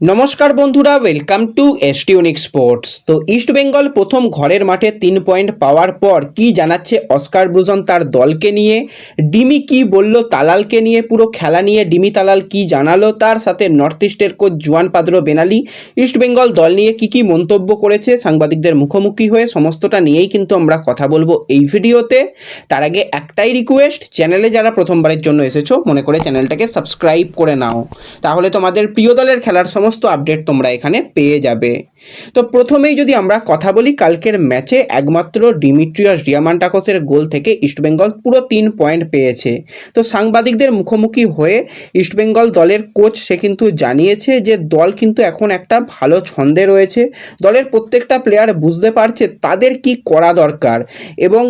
নমস্কার বন্ধুরা welcome to এসটিউনিক স্পোর্টস তো ইস্ট বেঙ্গল প্রথম ঘরের মাঠে তিন পয়েন্ট পাওয়ার পর কি জানাচ্ছে অস্কার ব্রুজন তার দলকে নিয়ে? ডিমি কি বলল তালালকে নিয়ে? পুরো খেলা নিয়ে ডিমি তালাল কি জানালো? তার সাথে নর্থ ইস্টের coach Juan Pedro Benali East Bengal দল নিয়ে কি কি মন্তব্য করেছে? সাংবাদিকদের মুখোমুখি হয়ে সমস্তটা নিয়েই কিন্তু আমরা কথা বলব এই ভিডিওতে। তার আগে একটাই রিকোয়েস্ট চ্যানেলে যারা প্রথমবারের জন্য এসেছ, মনে করে চ্যানেলটাকে সাবস্ক্রাইব করে নাও। তাহলে তোমাদের প্রিয় দলের খেলার সমস্ত আপডেট তোমরা এখানে পেয়ে যাবে। তো প্রথমেই যদি আমরা কথা বলি, কালকের ম্যাচে একমাত্র ডিমিট্রিয়াস ডিয়ামান্টাকসের গোল থেকে ইস্টবেঙ্গল পুরো তিন পয়েন্ট পেয়েছে। তো সাংবাদিকদের মুখোমুখি হয়ে ইস্টবেঙ্গল দলের কোচ সে কিন্তু জানিয়েছে যে, দল কিন্তু এখন একটা ভালো ছন্দে রয়েছে। দলের প্রত্যেকটা প্লেয়ার বুঝতে পারছে তাদের কি করা দরকার এবং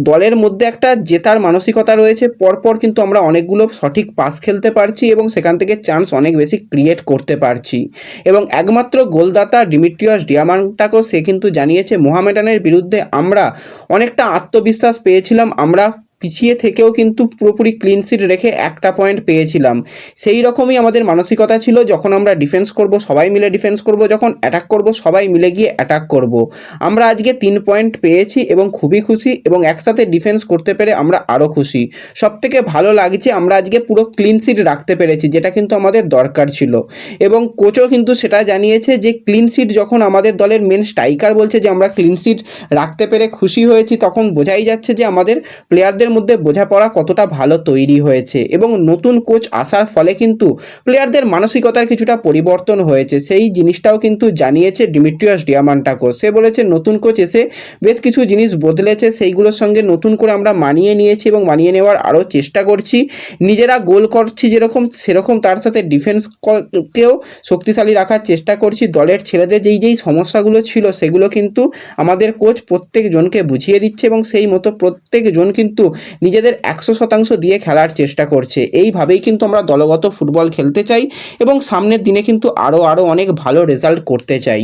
দলের মধ্যে একটা জেতার মানসিকতা রয়েছে। পরপর কিন্তু আমরা অনেকগুলো সঠিক পাস খেলতে পারছি এবং সেখান থেকে চান্স অনেক বেশি ক্রিয়েট করতে পারছি। এবং একমাত্র গোলদাতা ডিমিট্রিয়াস ডিয়ামান্টাকো সে কিন্তু জানিয়েছে, মোহামেডানের বিরুদ্ধে আমরা অনেকটা আত্মবিশ্বাস পেয়েছিলাম, আমরা পিছিয়ে থেকেও কিন্তু পুরোপুরি ক্লিন সিট রেখে একটা পয়েন্ট পেয়েছিলাম। সেই রকমই আমাদের মানসিকতা ছিল, যখন আমরা ডিফেন্স করব, সবাই মিলে ডিফেন্স করব, যখন অ্যাটাক করব, সবাই মিলে গিয়ে অ্যাটাক করব। আমরা আজকে তিন পয়েন্ট পেয়েছি এবং খুবই খুশি এবং একসাথে ডিফেন্স করতে পেরে আমরা আরও খুশি। সব থেকে ভালো লাগছে, আমরা আজকে পুরো ক্লিন সিট রাখতে পেরেছি, যেটা কিন্তু আমাদের দরকার ছিল। এবং কোচও কিন্তু সেটা জানিয়েছে যে ক্লিন সিট যখন আমাদের দলের মেন স্ট্রাইকার বলছে যে, আমরা ক্লিন সিট রাখতে পেরে খুশি হয়েছি, তখন বোঝাই যাচ্ছে যে, আমাদের প্লেয়ারদের মধ্যে বোঝাপড়া কতটা ভালো তৈরি হয়েছে এবং নতুন কোচ আসার ফলে কিন্তু প্লেয়ারদের মানসিকতার কিছুটা পরিবর্তন হয়েছে। সেই জিনিসটাও কিন্তু জানিয়েছে ডিমিট্রিয়াস ডিয়ামান্টাকো সে বলেছে, নতুন কোচ এসে বেশ কিছু জিনিস বদলেছে, সেইগুলোর সঙ্গে নতুন করে আমরা মানিয়ে নিয়েছি এবং মানিয়ে নেওয়ার আরও চেষ্টা করছি। নিজেরা গোল করছি যেরকম, সেরকম তার সাথে ডিফেন্সকেও শক্তিশালী রাখার চেষ্টা করছি। দলের ছেলেদের যেই যেই সমস্যাগুলো ছিল, সেগুলো কিন্তু আমাদের কোচ প্রত্যেকজনকে বুঝিয়ে দিচ্ছে এবং সেই মতো প্রত্যেকজন কিন্তু নিজেদের একশো শতাংশ দিয়ে খেলার চেষ্টা করছে। এইভাবেই কিন্তু আমরা দলগত ফুটবল খেলতে চাই এবং সামনের দিনে কিন্তু আরও আরও অনেক ভালো রেজাল্ট করতে চাই।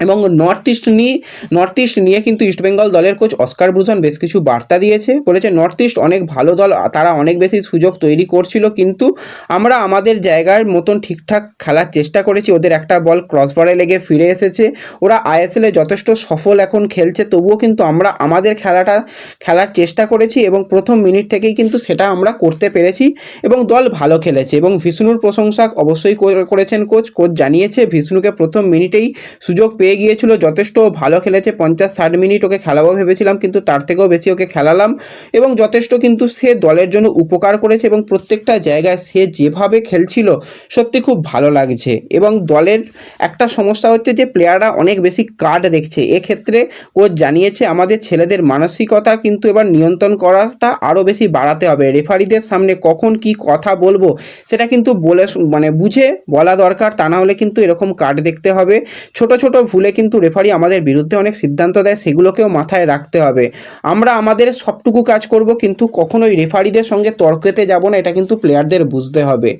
এবং নর্থ ইস্ট নিয়ে নর্থ ইস্ট নিয়ে কিন্তু ইস্টবেঙ্গল দলের কোচ অস্কার ব্রুজন বেশ কিছু বার্তা দিয়েছে। বলেছে নর্থ ইস্ট অনেক ভালো দল, তারা অনেক বেশি সুযোগ তৈরি করছিল, কিন্তু আমরা আমাদের জায়গার মতন ঠিকঠাক খেলার চেষ্টা করেছি। ওদের একটা বল ক্রসবারে লেগে ফিরে এসেছে। ওরা আইএসএলে যথেষ্ট সফল এখন খেলছে, তবুও কিন্তু আমরা আমাদের খেলাটা, খেলার চেষ্টা করেছি এবং প্রথম মিনিট থেকেই কিন্তু সেটা আমরা করতে পেরেছি এবং দল ভালো খেলেছে এবং বিষ্ণুর প্রশংসা অবশ্যই করে- করেছেন কোচ কোচ জানিয়েছে, বিষ্ণুকে প্রথম মিনিটেই সুযোগ পেয়ে গিয়েছিল, যথেষ্ট ভালো খেলেছে, পঞ্চাশ ষাট মিনিট ওকে খেলাবো ভেবেছিলাম, কিন্তু তার থেকেও বেশি ওকে খেলালাম এবং যথেষ্ট কিন্তু সে দলের জন্য উপকার করেছে এবং প্রত্যেকটা জায়গায় সে যেভাবে খেলছিল, সত্যি খুব ভালো লাগছে। এবং দলের একটা সমস্যা হচ্ছে যে প্লেয়াররা অনেক বেশি কার্ড দেখছে। এক্ষেত্রে কোচ জানিয়েছে, আমাদের ছেলেদের মানসিকতা কিন্তু এবার নিয়ন্ত্রণ করাটা আরও বেশি বাড়াতে হবে। রেফারিদের সামনে কখন কি কথা বলব, সেটা কিন্তু বলে মানে বুঝে বলা দরকার, তা না হলে কিন্তু এরকম কার্ড দেখতে হবে। ছোট ছোট ভুলে কিন্তু রেফারি আমাদের বিরুদ্ধে অনেক সিদ্ধান্ত দেয়, সেগুলোকেও মাথায় রাখতে হবে। আমরা আমাদের সবটুকু কাজ করব, কিন্তু কখনোই রেফারিদের সঙ্গে তর্কেতে যাব না, এটা কিন্তু প্লেয়ারদের বুঝতে হবে।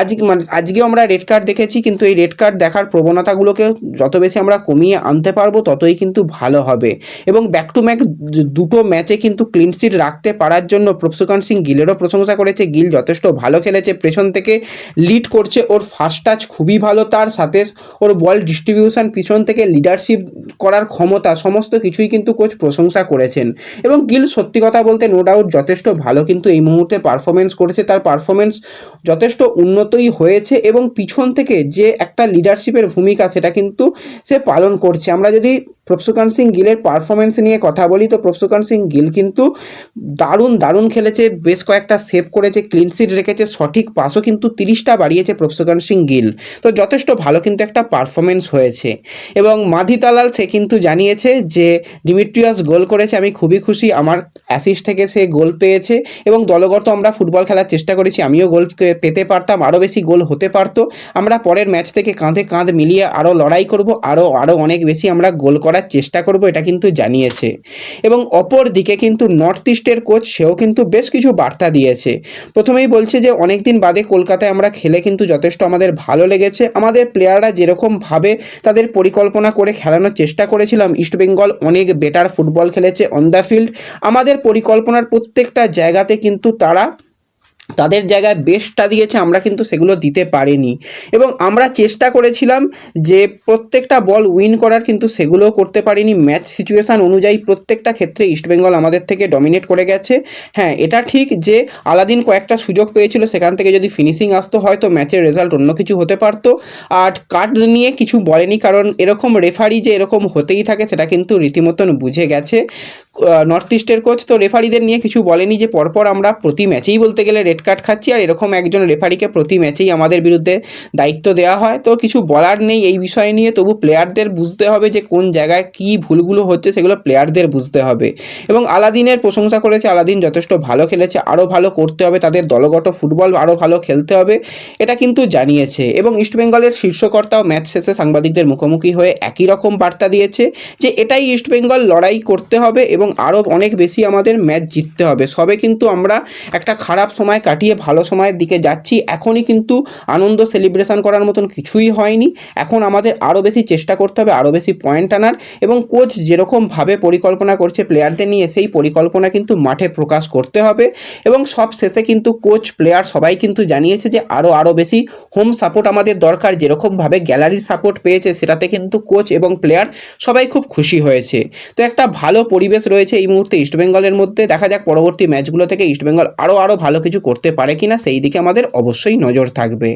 আজ মানে আজকেও আমরা রেড কার্ড দেখেছি, কিন্তু এই রেড কার্ড দেখার প্রবণতাগুলোকে যত বেশি আমরা কমিয়ে আনতে পারব, ততই কিন্তু ভালো হবে। এবং ব্যাক টু ম্যাক দুটো ম্যাচে কিন্তু ক্লিন সিট রাখতে পারার জন্য প্রফসুকান সিং গিলেরও প্রশংসা করেছে, গিল যথেষ্ট ভালো খেলেছে, পেছন থেকে লিড করছে, ওর ফার্স্ট টাচ খুবই ভালো, তার সাথে ওর বল ডিস্ট্রিবিউশন পিছন থেকে লিডারশিপ করার ক্ষমতা সমস্ত কিছুই কিন্তু কোচ প্রশংসা করেছেন। এবং গিল সত্যি কথা বলতে নো ডাউট যথেষ্ট ভালো কিন্তু এই মুহূর্তে পারফরমেন্স করেছে। তার পারফরমেন্স যথেষ্ট উন্নতই হয়েছে এবং পিছন থেকে যে একটা লিডারশিপের ভূমিকা সেটা কিন্তু সে পালন করছে। আমরা যদি প্রফসুকান সিং গিলের পারফরমেন্স নিয়ে কথা বলি, তো প্রফসুকান সিং গিল কিন্তু দারুণ দারুণ খেলেছে, বেশ কয়েকটা সেভ করেছে ক্লিন সিট রেখেছে, সঠিক পাসও কিন্তু তিরিশটা বাড়িয়েছে প্রফসুকান সিং গিল। তো যথেষ্ট ভালো কিন্তু একটা পারফরমেন্স হয়েছে। এবং মাধি তালাল সে কিন্তু জানিয়েছে যে, ডিমিট্রিয়াস গোল করেছে, আমি খুবই খুশি, আমার অ্যাসিস্ট থেকে সে গোল পেয়েছে এবং দলগত আমরা ফুটবল খেলার চেষ্টা করেছি, আমিও গোল পেতে পারতাম, আরও বেশি গোল হতে পারতো। আমরা পরের ম্যাচ থেকে কাঁধে কাঁধ মিলিয়ে আরও লড়াই করব, আরও আরও অনেক বেশি আমরা গোল করার চেষ্টা করব এটা কিন্তু জানিয়েছে। এবং অপর দিকে কিন্তু নর্থ ইস্টের কোচ, সেও কিন্তু বেশ কিছু বার্তা দিয়েছে। প্রথমেই বলছে যে অনেক দিন বাদে কলকাতায় আমরা খেলে কিন্তু যথেষ্ট আমাদের ভালো লেগেছে। আমাদের প্লেয়াররা যেরকমভাবে তাদের পরিকল্পনা করে খেলানোর চেষ্টা করেছিলাম ইস্টবেঙ্গল অনেক বেটার ফুটবল খেলেছে অন দ্য ফিল্ড। আমাদের পরিকল্পনার প্রত্যেকটা জায়গাতে কিন্তু তারা তাদের জায়গায় বেস্টটা দিয়েছে, আমরা কিন্তু সেগুলো দিতে পারিনি। এবং আমরা চেষ্টা করেছিলাম যে প্রত্যেকটা বল উইন করার কিন্তু সেগুলোও করতে পারিনি। ম্যাচ সিচুয়েশান অনুযায়ী প্রত্যেকটা ক্ষেত্রে ইস্টবেঙ্গল আমাদের থেকে ডমিনেট করে গেছে। হ্যাঁ এটা ঠিক যে আলাদিন কয়েকটা সুযোগ পেয়েছিল, সেখান থেকে যদি ফিনিশিং আসতো, হয়তো ম্যাচের রেজাল্ট অন্য কিছু হতে পারতো। আর কার্ড নিয়ে কিছু বলেনি, কারণ এরকম রেফারি যে এরকম হতেই থাকে, সেটা কিন্তু রীতিমতন বুঝে গেছে। নর্থ ইস্টের কোচ তো রেফারিদের নিয়ে কিছু বলেনি যে পরপর আমরা প্রতি ম্যাচেই বলতে গেলে রেড কার্ড খাচ্ছি আর এরকম একজন রেফারিকে প্রতি ম্যাচেই আমাদের বিরুদ্ধে দায়িত্ব দেওয়া হয়। তো কিছু বলার নেই এই বিষয় নিয়ে। তবু প্লেয়ারদের বুঝতে হবে যে কোন জায়গায় কী ভুলগুলো হচ্ছে, সেগুলো প্লেয়ারদের বুঝতে হবে। এবং আলাদিনের প্রশংসা করেছে। আলাদিন যথেষ্ট ভালো খেলেছে। আরও ভালো করতে হবে। তাদের দলগত ফুটবল আরও ভালো খেলতে হবে। এটা কিন্তু জানিয়েছে। এবং ইস্টবেঙ্গলের শীর্ষকর্তাও ম্যাচ শেষে সাংবাদিকদের মুখোমুখি হয়ে একই রকম বার্তা দিয়েছে যে এটাই ইস্টবেঙ্গল লড়াই করতে হবে এবং আরও অনেক বেশি আমাদের ম্যাচ জিততে হবে। সবে কিন্তু আমরা একটা খারাপ সময় কাটিয়ে ভালো সময়ের দিকে যাচ্ছি। এখনই কিন্তু আনন্দ সেলিব্রেশন করার মতন কিছুই হয়নি। এখন আমাদের আরও বেশি চেষ্টা করতে হবে, আরও বেশি পয়েন্ট আনার এবং কোচ যেরকমভাবে পরিকল্পনা করছে প্লেয়ারদের নিয়ে, সেই পরিকল্পনা কিন্তু মাঠে প্রকাশ করতে হবে এবং সব শেষে কিন্তু কোচ প্লেয়ার সবাই কিন্তু জানিয়েছে যে আরও আরও বেশি হোম সাপোর্ট আমাদের দরকার। যেরকমভাবে গ্যালারির সাপোর্ট পেয়েছে, সেটাতে কিন্তু কোচ এবং প্লেয়ার সবাই খুব খুশি হয়েছে। তো একটা ভালো পরিবেশ রয়েছে এই মুহূর্তে ইস্টবেঙ্গলের মধ্যে। দেখা যাক পরবর্তী ম্যাচগুলো থেকে ইস্টবেঙ্গল আরও আরও ভালো কিছু করতে পারে কিনা, সেই দিকে আমাদের অবশ্যই নজর থাকবে।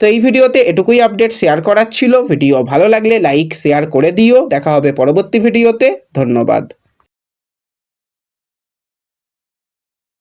তো এই ভিডিওতে এটুকুই আপডেট শেয়ার করার ছিল। ভিডিও ভালো লাগলে লাইক শেয়ার করে দিও। দেখা হবে পরবর্তী ভিডিওতে। ধন্যবাদ।